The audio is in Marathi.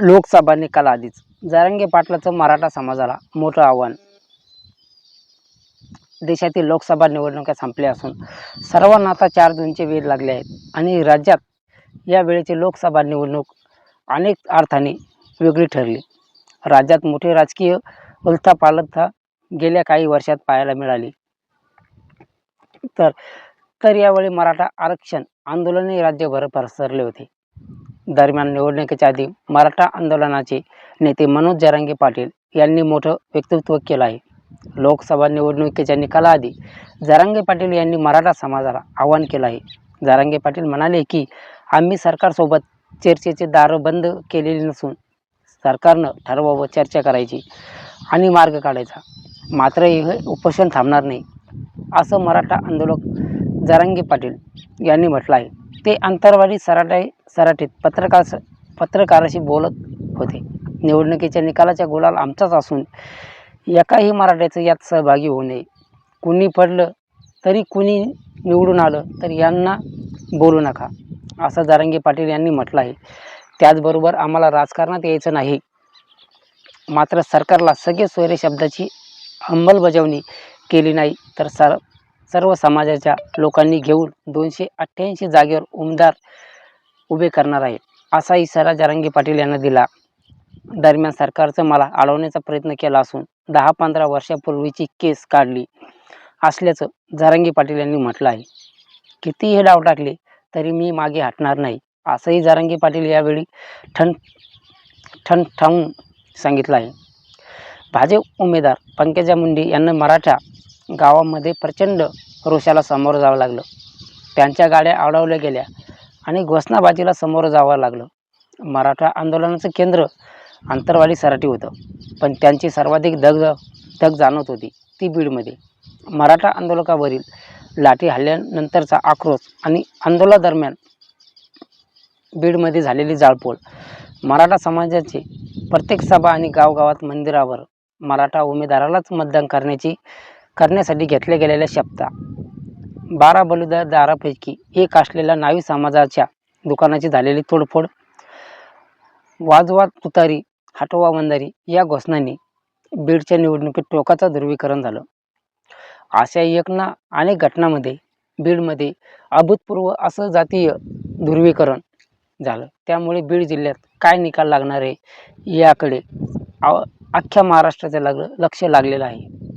लोकसभा निकाल आधीच जारंगे पाटलाचं मराठा समाजाला मोठं आव्हान. देशातील लोकसभा निवडणुका संपल्या असून सर्वांना आता चार जूनचे वेध लागले आहेत आणि राज्यात या वेळेची लोकसभा निवडणूक अनेक अर्थाने वेगळी ठरली. राज्यात मोठी राजकीय उलथापालथा गेल्या काही वर्षात पाहायला मिळाली. तर तर यावेळी मराठा आरक्षण आंदोलनही राज्यभर पसरले होते. दरम्यान निवडणुकीच्या आधी मराठा आंदोलनाचे नेते मनोज जरांगे पाटील यांनी मोठं व्यक्तित्व केलं आहे. लोकसभा निवडणुकीच्या निकालाआधी जरांगे पाटील यांनी मराठा समाजाला आवाहन केलं आहे. जरांगे पाटील म्हणाले की आम्ही सरकारसोबत चर्चेचे दार बंद केलेली नसून सरकारनं ठरवावं चर्चा करायची आणि मार्ग काढायचा. मात्र हे उपोषण थांबणार नाही असं मराठा आंदोलक जरांगे पाटील यांनी म्हटलं आहे. ते अंतरवाडी सराटे सराटीत पत्रकार पत्रकाराशी बोलत होते. निवडणुकीच्या निकालाच्या गुलाल आमचाच असून एकाही मराठ्याचं यात सहभागी होऊ नये. कुणी पडलं तरी कुणी निवडून आलं तर यांना बोलू नका असं जारंगे पाटील यांनी म्हटलं आहे त्याचबरोबर आम्हाला राजकारणात यायचं नाही. मात्र सरकारला सगळे सोयरे शब्दाची अंमलबजावणी केली नाही तर सर सर्व समाजाच्या लोकांनी घेऊन दोनशे अठ्ठ्याऐंशी जागेवर उमदार उभे करणार आहे. असा इशारा जारंगी पाटील यांना दिला. दरम्यान सरकारचं मला अडवण्याचा प्रयत्न केला असून दहा पंधरा वर्षापूर्वीची केस काढली असल्याचं जारंगी पाटील यांनी म्हटलं आहे. कितीही डाव टाकले तरी मी मागे हटणार नाही असंही जारंगी पाटील यावेळी ठण ठणठावून सांगितलं आहे. भाजप उमेदवार पंकजा मुंडे यांना मराठा गावामध्ये प्रचंड रोषाला सामोरं जावं लागलं. त्यांच्या गाड्या अडवल्या गेल्या आणि घोषणाबाजीला सामोरं जावं लागलं. मराठा आंदोलनाचं केंद्र अंतरवाडी सराठी होतं. पण त्यांची सर्वाधिक धग धग जाणवत होती ती बीडमध्ये. मराठा आंदोलकावरील लाठी हल्ल्यानंतरचा आक्रोश आणि आंदोलनादरम्यान बीडमध्ये झालेली जाळपोळ मराठा समाजाचे प्रत्येक सभा आणि गावगावात मंदिरावर मराठा उमेदवारालाच मतदान करण्याची करण्यासाठी घेतल्या गेलेल्या शपथा बारा बलुदारापैकी एक असलेल्या नावी समाजाच्या दुकानाची झालेली तोडफोड वाजवा तुतारी हटवा वंदारी या घोषणांनी बीडच्या निवडणुकीत टोकाचं ध्रुवीकरण झालं. अशा एक ना अनेक घटनामध्ये बीडमध्ये अभूतपूर्व असं जातीय ध्रुवीकरण झालं. त्यामुळे बीड जिल्ह्यात काय निकाल लागणार आहे याकडे अख्ख्या महाराष्ट्राचं लाग लक्ष लागलेलं आहे.